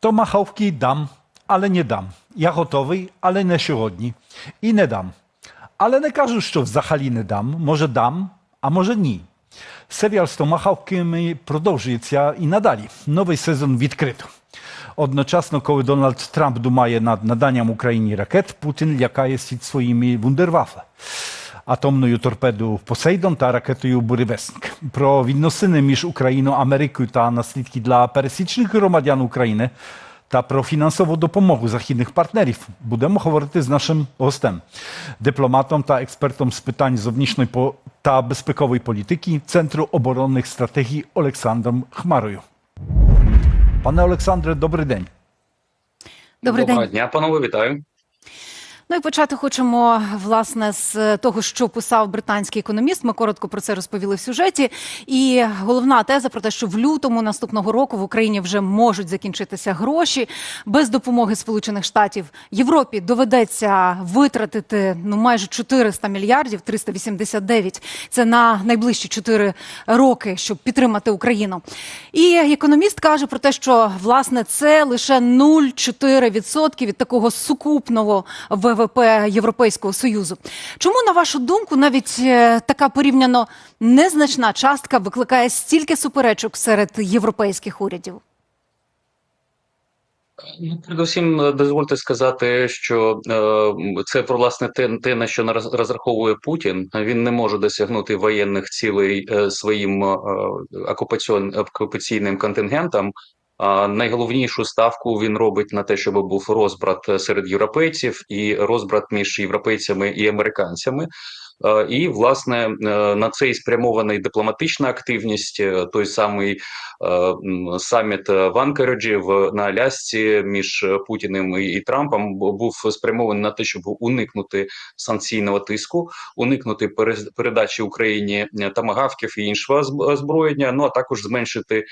Томахавки дам, але не дам. Я готовий, але не сьогодні. І не дам. Але не кажу, що взагалі не дам. Може дам, а може ні. Серіал з Томахавками продовжується і надалі. Новий сезон відкрито. Одночасно, коли Дональд Трамп думає над наданням Україні ракет, Путін лякає світ своїми вундервафле. Атомною торпедою Посейдон та ракетою Буревесник. Про відносини між Україною, Америкою та наслідки для пересічних громадян України та про фінансову допомогу західних партнерів будемо говорити з нашим гостем, дипломатом та експертом з питань зовнішньої по- та безпекової політики Центру оборонних стратегій Олександром Хмарою. Пане Олександре, добрий день. Добрий Доброго день. дня, панове, вітаю. Ну і почати хочемо власне з того, що писав британський економіст. Ми коротко про це розповіли в сюжеті. І головна теза про те, що в лютому наступного року в Україні вже можуть закінчитися гроші без допомоги Сполучених Штатів. Європі доведеться витратити ну майже 400 мільярдів 389. Це на найближчі 4 роки, щоб підтримати Україну. І економіст каже про те, що власне це лише 0,4% від такого сукупного ВВП Європейського союзу. Чому на вашу думку навіть е, така порівняно незначна частка викликає стільки суперечок серед європейських урядів? Ну, Передусім, е, дозвольте сказати, що е, це про власне те, те, на що розраховує Путін. Він не може досягнути воєнних цілей е, своїм е, окупаційним контингентом. Найголовнішу ставку він робить на те, щоб був розбрат серед європейців і розбрат між європейцями і американцями. І власне е, на це і спрямована дипломатична активність. е, Той самий е, саміт в Анкареджі в на Алясці між Путіним і, Трампом був спрямований на те, щоб уникнути санкційного тиску, уникнути пере- передачі Україні е, тамагавків і іншого озб- озброєння. Ну а також зменшити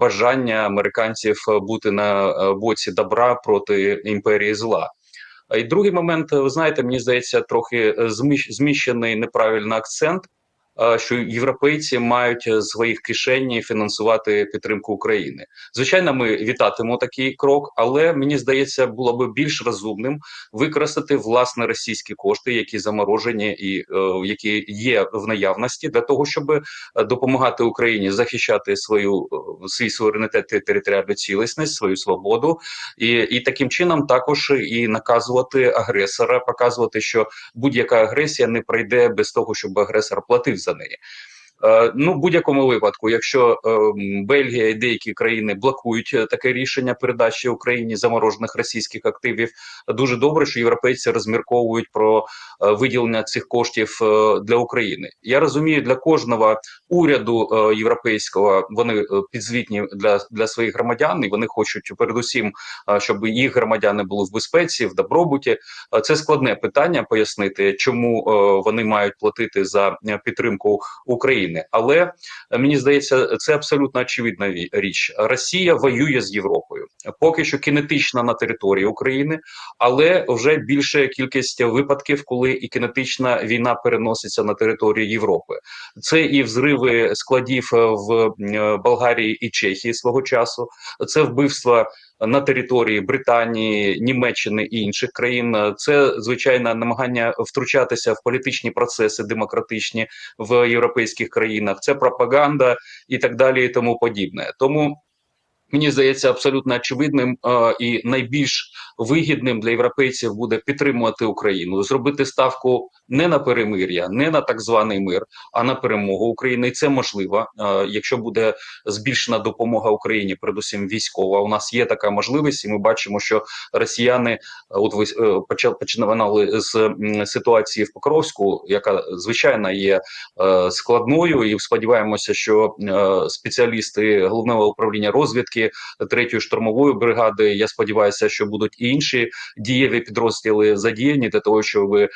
бажання американців бути на боці добра проти імперії зла. І другий момент, ви знаєте, мені здається, трохи е, зміщений неправильний акцент. Е, Що європейці мають е, з своїх кишені фінансувати підтримку України. Звичайно, ми вітатимемо такий крок, але мені здається, було би більш розумним використати власне російські кошти, які заморожені і е, які є в наявності, для того, щоб допомагати Україні захищати свою свій суверенітет і територіальну цілісність, свою свободу, і, і таким чином також і наказувати агресора, показувати, що будь-яка агресія не пройде без того, щоб агресор платив за неї. Е, Ну, в будь-якому випадку, якщо е, Бельгія і деякі країни блокують е, таке рішення передачі Україні заморожених російських активів, дуже добре, що європейці розмірковують про виділення цих коштів для України. Я розумію, для кожного уряду європейського вони підзвітні для, для своїх громадян, і вони хочуть передусім, щоб їх громадяни були в безпеці, в добробуті. Це складне питання пояснити, чому вони мають платити за підтримку України. Але е, мені здається, це абсолютно очевидна річ. Росія воює з Європою, поки що кінетична на території України, але вже більша кількість випадків, коли і кінетична війна переноситься на територію Європи. Це і взриви складів е, в е, Болгарії і Чехії свого часу. Це вбивства на території Британії, Німеччини і інших країн. Це звичайно намагання втручатися в політичні процеси демократичні в європейських країнах. Це пропаганда і так далі, і тому подібне. Тому. Мені здається, абсолютно очевидним е, і найбільш вигідним для європейців буде підтримувати Україну, зробити ставку не на перемир'я, не на так званий мир, а на перемогу України. І це можливо, е, якщо буде збільшена допомога Україні, передусім військова. У нас є така можливість, і ми бачимо, що росіяни, е, от починали з ситуації в Покровську, яка звичайно є складною, і сподіваємося, що спеціалісти головного управління розвідки третьої штурмової бригади. Я сподіваюся, що будуть і інші дієві підрозділи задіяні для того, щоб е,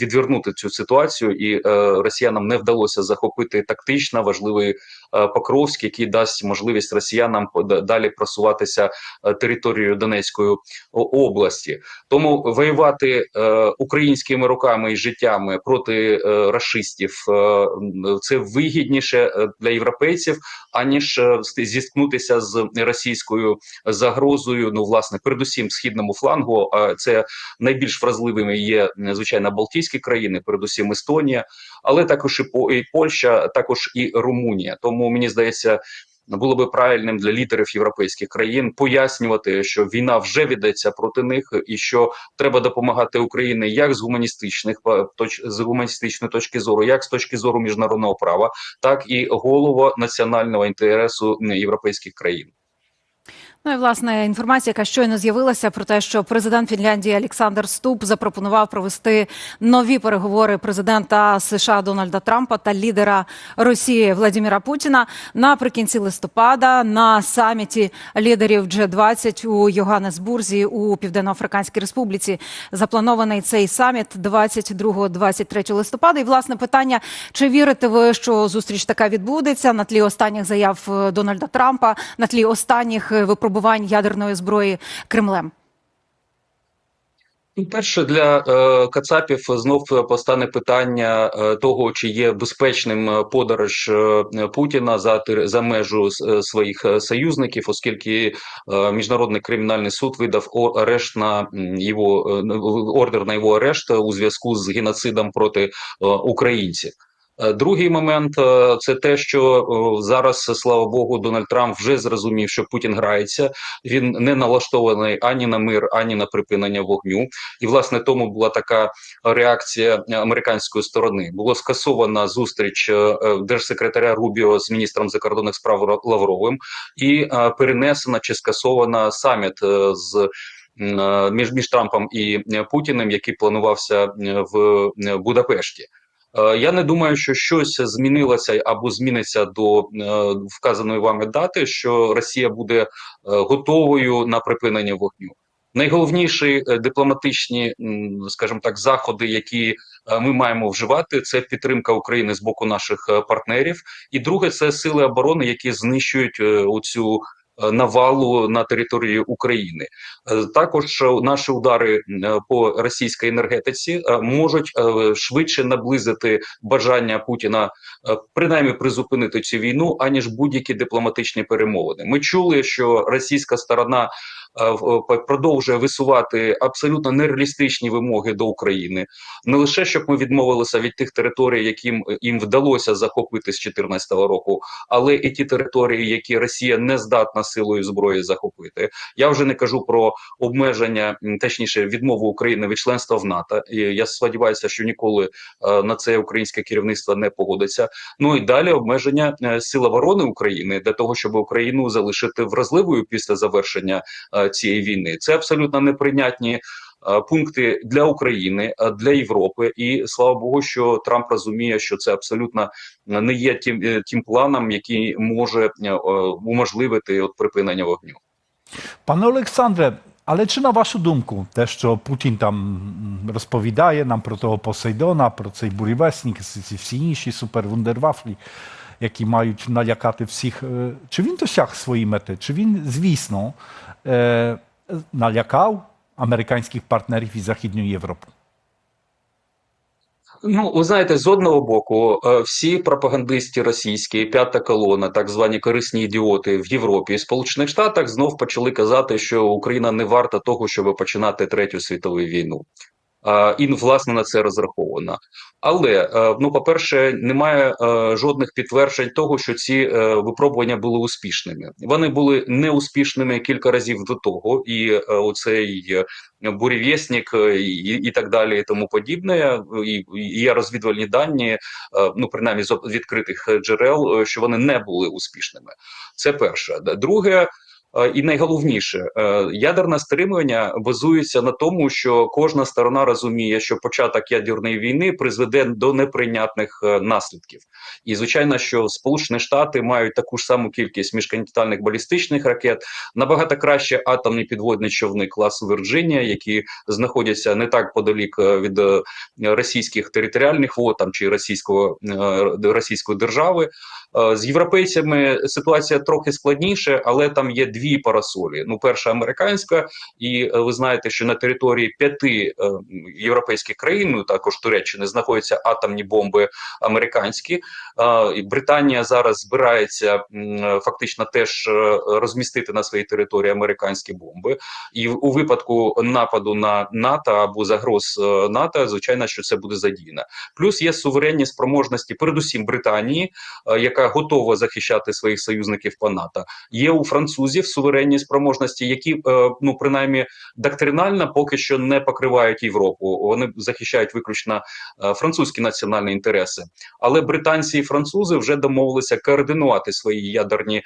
відвернути цю ситуацію, і е, росіянам не вдалося захопити тактично важливий е, Покровськ, який дасть можливість росіянам далі просуватися територією Донецької області. Тому воювати українськими руками і життями проти расистів це вигідніше для європейців, аніж зіткнутися з російською загрозою. Ну, власне, передусім східному флангу. А це найбільш вразливими є звичайно Балтійські країни, передусім Естонія, але також і По- і Польща, також і Румунія. Тому мені здається. Було би правильним для лідерів європейських країн пояснювати, що війна вже ведеться проти них, і що треба допомагати Україні як з гуманістичних е, точ з гуманістичної точки зору, як з точки зору міжнародного права, так і голово національного інтересу європейських країн. Ну і власне інформація, яка щойно з'явилася про те, що президент Фінляндії Олександр Ступ запропонував провести нові переговори президента США Дональда Трампа та лідера Росії Владимира Путіна наприкінці листопада на саміті лідерів G20 у Йоганнесбурзі у Південно-Африканській Республіці. Запланований цей саміт 22-23 листопада. І власне питання: чи вірите ви, що зустріч така відбудеться на тлі останніх заяв Дональда Трампа, на тлі останніх е, випробувань ядерної зброї Кремлем? Ну, Перше для е, Кацапів знов постане питання е, того, чи є безпечним е, подорож е, Путіна за за межу е, своїх е, союзників, оскільки е, міжнародний кримінальний суд видав арешт на його е, ордер на його арешт у зв'язку з геноцидом проти е, українців. Е, Другий момент е, це те, що е, зараз, слава Богу, Дональд Трамп вже зрозумів, що Путін грається. Він не налаштований ані на мир, ані на припинення вогню. І власне тому була така реакція американської сторони. Було скасована зустріч держсекретаря Рубіо з міністром закордонних справ Лавровим і перенесена чи скасована саміт з. Між між Трампом і Путіним, який планувався в Будапешті, я не думаю, що щось змінилося або зміниться до е, вказаної вами дати, що Росія буде е, готовою на припинення вогню. Найголовніші е, дипломатичні, скажімо так, заходи, які е, ми маємо вживати, це підтримка України з боку наших е, партнерів, і друге це сили оборони, які знищують е, оцю е, навалу на території України. Е, Також е, наші удари е, по російській енергетиці е, можуть е, швидше наблизити бажання Путіна е, принаймні призупинити цю війну, аніж будь-які дипломатичні перемовини. Ми чули, що російська сторона е, е, продовжує висувати абсолютно нереалістичні вимоги до України. Не лише щоб ми відмовилися від тих територій, яким е, їм вдалося захопити з 2014 року, але і ті території, які Росія не здатна силою зброї захопити. Я вже не кажу про обмеження, точніше, відмову України від членства в НАТО. І я сподіваюся, що ніколи е, на це українське керівництво не погодиться. Ну і далі обмеження е, сил оборони України для того, щоб Україну залишити вразливою після завершення е, цієї війни. Це абсолютно неприйнятні. е, Пункти для України, е, для Європи, і слава Богу, що Трамп розуміє, що це абсолютно не є тим, е, тим планом, який може уможливити от припинення вогню. Пане Олександре, але чи на вашу думку, те, що Путін там розповідає нам про того Посейдона, про цей бурівесник, всі інші супервундервафлі, які мають налякати всіх, чи він досяг свої мети? Чи він, звісно, налякав американських партнерів і Західну Європу? Ну, ви знаєте, з одного боку, е, всі пропагандисти російські, п'ята колона, так звані корисні ідіоти в Європі і Сполучених Штатах знов почали казати, що Україна не варта того, щоб починати третю світову війну. І власне на це розраховано. Але е, ну, по-перше, немає е, жодних підтверджень того, що ці е, випробування були успішними. Вони були неуспішними кілька разів до того, і оцей бурєвєснік і, і так далі, і тому подібне. І, і є розвідувальні дані, ну принаймні з відкритих джерел, що вони не були успішними. Це перше. Друге. Е, І найголовніше, е, ядерне стримування базується на тому, що кожна сторона розуміє, що початок ядерної війни призведе до неприйнятних е, наслідків. І звичайно, що Сполучені Штати мають таку ж саму кількість міжконтинентальних балістичних ракет, набагато краще атомні підводні човни класу Вірджинія, які знаходяться не так подалік від російських територіальних вод там чи російського російської держави. Е, З європейцями ситуація трохи складніша, але там є дві парасолі. Ну, перша американська, і е, ви знаєте, що на території п'яти е, європейських країн, ну також Туреччини, знаходяться атомні бомби американські. Британія зараз збирається фактично теж розмістити на своїй території американські бомби. І у випадку нападу на НАТО або загроз НАТО, звичайно, що це буде задіяно. Плюс є суверенні спроможності, передусім Британії, е, готова захищати своїх союзників по НАТО. Є у французів суверенні спроможності, які е, ну принаймні доктринально поки що не покривають Європу. Вони захищають виключно е, французькі національні інтереси. Але британці і французи вже домовилися координувати свої ядерні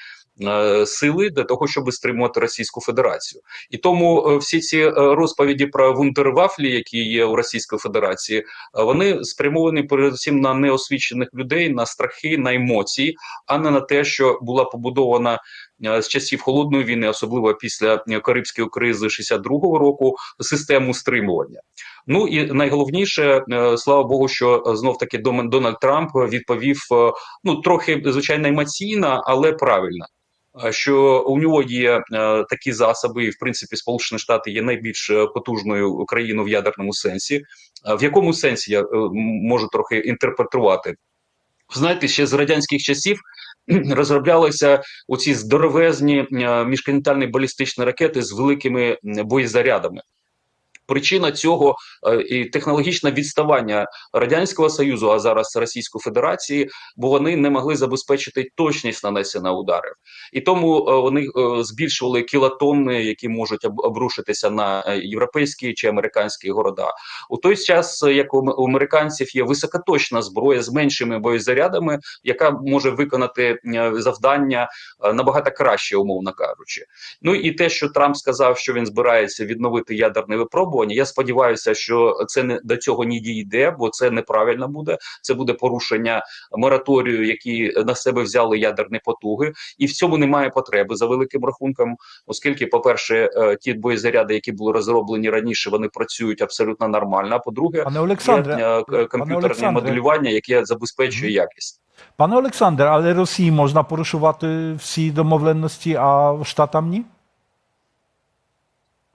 сили для того, щоб стримувати Російську Федерацію. І тому е, всі ці е, розповіді про вундервафлі, які є у Російської Федерації, е, вони спрямовані передусім на неосвічених людей, на страхи, на емоції, а не на те, що була побудована е, з часів холодної війни, особливо після е, Карибської кризи 62-го року, систему стримування. Ну і найголовніше, е, слава Богу, що знов таки Дональд Трамп відповів е, ну трохи звичайно емоційно, але правильно. Що у нього є е, такі засоби, і в принципі Сполучені Штати є найбільш е, потужною країною в ядерному сенсі. Е, В якому сенсі я можу трохи інтерпретувати? Знаєте, ще з радянських часів розроблялися оці здоровезні міжконтинентальні балістичні ракети з великими боєзарядами. Причина цього е, і технологічне відставання радянського союзу, а зараз Російської Федерації, бо вони не могли забезпечити точність нанесення ударів, і тому е, вони е, збільшували кілотонни, які можуть обрушитися на європейські чи американські города. У той час, як у американців є високоточна зброя з меншими боєзарядами, яка може виконати завдання набагато краще, умовно кажучи. Ну і те, що Трамп сказав, що він збирається відновити ядерне випробування. Я сподіваюся, що це не до цього не дійде, бо це неправильно буде. Це буде порушення мораторію, які на себе взяли ядерні потуги, і в цьому немає потреби за великим рахунком, оскільки, по-перше, е, ті боєзаряди, які були розроблені раніше, вони працюють абсолютно нормально. А по-друге, є Олександре, е, комп'ютерне моделювання, яке забезпечує якість. Пане Олександре, але Росії можна порушувати всі домовленості, а штатам ні?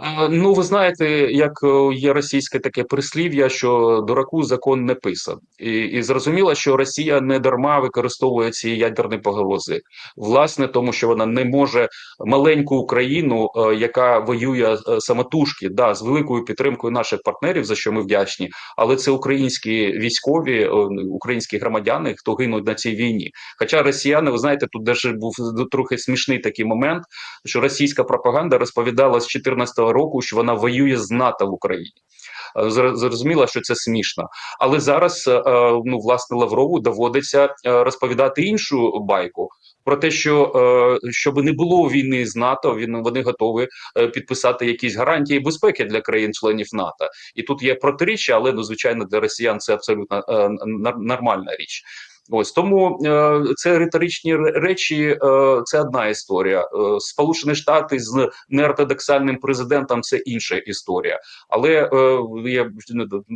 Е, Ну, ви знаєте, як е, є російське таке прислів'я, що дураку закон не писан, і, і зрозуміло, що Росія не дарма використовує ці ядерні погрози, власне, тому що вона не може маленьку Україну, е, яка воює самотужки, да, з великою підтримкою наших партнерів, за що ми вдячні, але це українські військові, українські громадяни, хто гинуть на цій війні. Хоча росіяни, ви знаєте, тут даже був трохи смішний такий момент, що російська пропаганда розповідала з 14-го року, що вона воює з НАТО в Україні. Е, Зрозуміло, що це смішно, але зараз е, е, ну власне Лаврову доводиться розповідати іншу байку. Про те, що щоб не було війни з НАТО, він вони готові підписати якісь гарантії безпеки для країн-членів НАТО, і тут є протиріччя, але ну звичайно для росіян це абсолютно нормальна річ. Ось тому е, це риторичні речі. Е, це одна історія. Е, Сполучені Штати з неортодоксальним президентом це інша історія. Але я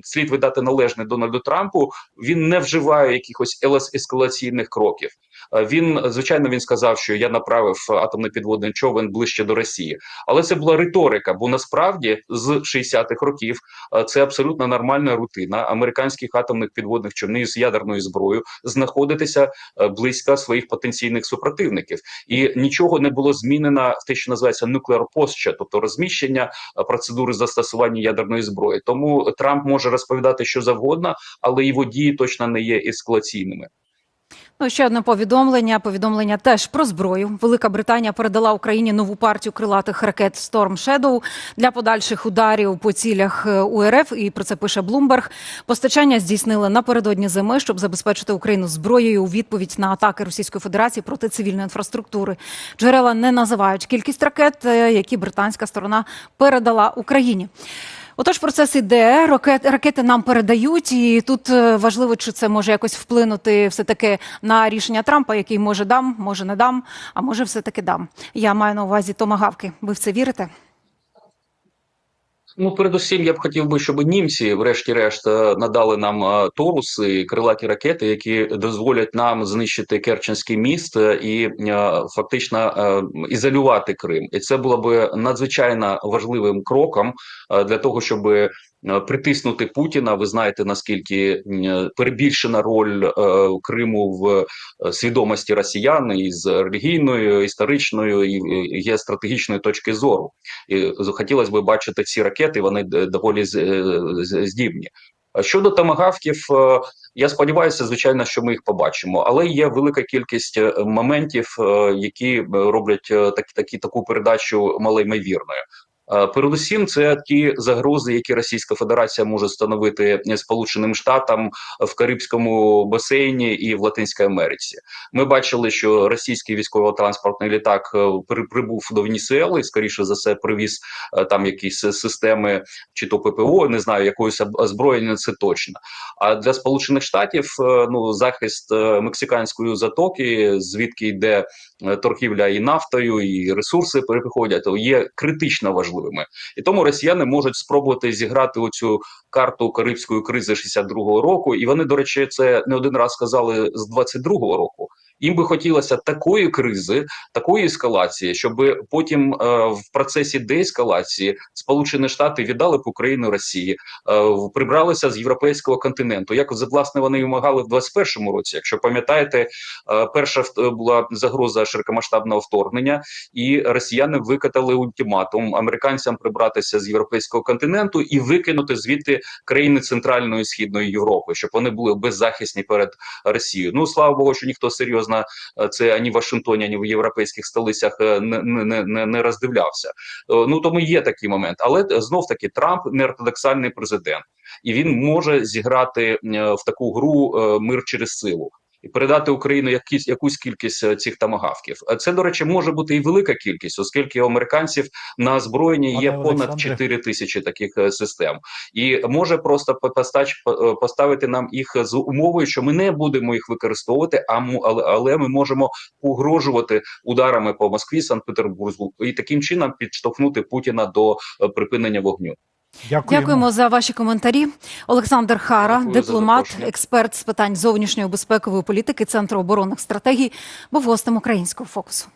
слід видати належне Дональду Трампу. Він не вживає якихось ескалаційних кроків. Е, Він звичайно він сказав, що я направив атомний підводний човен ближче до Росії, але це була риторика. Бо насправді з 60-х років е, це абсолютно нормальна рутина американських атомних підводних човнів з ядерною зброєю знаходитися е, близько своїх потенційних супротивників, і нічого не було змінено в те, що називається posture, тобто розміщення е, процедури застосування ядерної зброї. Тому Трамп може розповідати що завгодно, але його дії точно не є ескалаційними. Ну, ще одне повідомлення. Повідомлення теж про зброю. Велика Британія передала Україні нову партію крилатих ракет Storm Shadow для подальших ударів по цілях е, УРФ. І про це пише Bloomberg. Постачання здійснили напередодні зими, щоб забезпечити Україну зброєю у відповідь на атаки Російської Федерації проти цивільної інфраструктури. Джерела не називають кількість ракет, е, які британська сторона передала Україні. Отож, процес іде. Ракет, ракети нам передають, і тут е, важливо, чи це може якось вплинути все таки на рішення Трампа, який може дам, може не дам, а може все таки дам. Я маю на увазі томагавки. Ви в це вірите? Ну, передусім, я б хотів би, щоб німці, врешті-решт, е, надали нам е, торуси, крилаті ракети, які дозволять нам знищити Керченський міст е, і фактично ізолювати Крим. І це було б надзвичайно важливим кроком для того, щоб притиснути Путіна. Ви знаєте наскільки перебільшена роль е, Криму в е, свідомості росіян із релігійної, історичної і геостратегічної точки зору. І хотілося б бачити ці ракети, вони доволі е, здібні. Щодо томагавків, е, я сподіваюся, звичайно, що ми їх побачимо, але є велика кількість е, моментів, е, які е, роблять е, так, такі, таку передачу малоймовірною. Е, Передусім, це ті загрози, які Російська Федерація може становити Сполученим Штатам в Карибському басейні і в Латинській Америці. Ми бачили, що російський військово-транспортний літак е, при- прибув до Венесуели, скоріше за все, привіз е, там якісь системи, чи то ППО, не знаю, якоїсь озброєння, це точно. А для Сполучених Штатів ну захист мексиканської затоки, звідки йде торгівля і нафтою, і ресурси переходять, є критично важливими. І тому росіяни можуть спробувати зіграти оцю карту Карибської кризи 62-го року. І вони, до речі, це не один раз сказали з 22-го року. Їм би хотілося такої кризи, такої ескалації, щоб потім е, в процесі деескалації Сполучені Штати віддали б Україну Росії, е, прибралися з європейського континенту. Як власне вони вимагали в 21-му році. Якщо пам'ятаєте, е, перша була загроза широкомасштабного вторгнення, і росіяни викатали ультиматум американцям прибратися з європейського континенту і викинути звідти країни Центральної і Східної Європи, щоб вони були беззахисні перед Росією. Ну слава Богу, що ніхто серйозно е, це ані в Вашингтоні, ані в європейських столицях е, не, не, не, не роздивлявся. Е, Ну тому є такий момент, але знов таки Трамп не ортодоксальний президент, і він може зіграти в таку гру мир через силу. І передати Україну якісь якусь кількість е, цих тамагавків. Це, до речі, може бути і велика кількість, оскільки у американців на озброєнні є понад Олександре. 4 тисячі таких е, систем, і може просто по- постач по- е, поставити нам їх з умовою, що ми не будемо їх використовувати, а му- але, але ми можемо погрожувати ударами по Москві, Санкт-Петербургу і таким чином підштовхнути Путіна до е, припинення вогню. Дякуємо. Дякуємо за ваші коментарі. Олександр Хара, Дякую дипломат, експерт з питань зовнішньої безпекової політики Центру оборонних стратегій, був гостем українського фокусу.